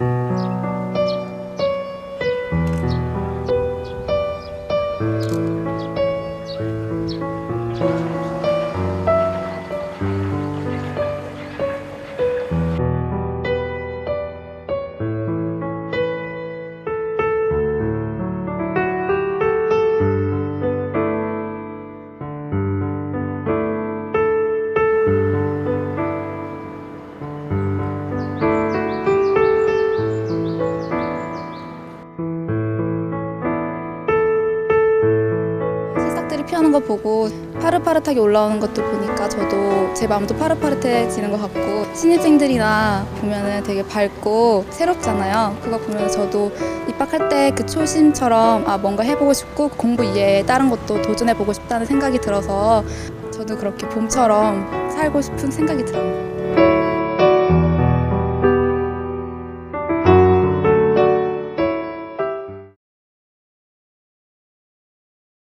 thank you 피어난 거 보고 파릇파릇하게 올라오는 것도 보니까 저도 제 마음도 파릇파릇해지는 것 같고 신입생들이나 보면은 되게 밝고 새롭잖아요. 그거 보면 저도 입학할 때 그 초심처럼 아 뭔가 해보고 싶고 공부 이외에 다른 것도 도전해보고 싶다는 생각이 들어서 저도 그렇게 봄처럼 살고 싶은 생각이 들어요.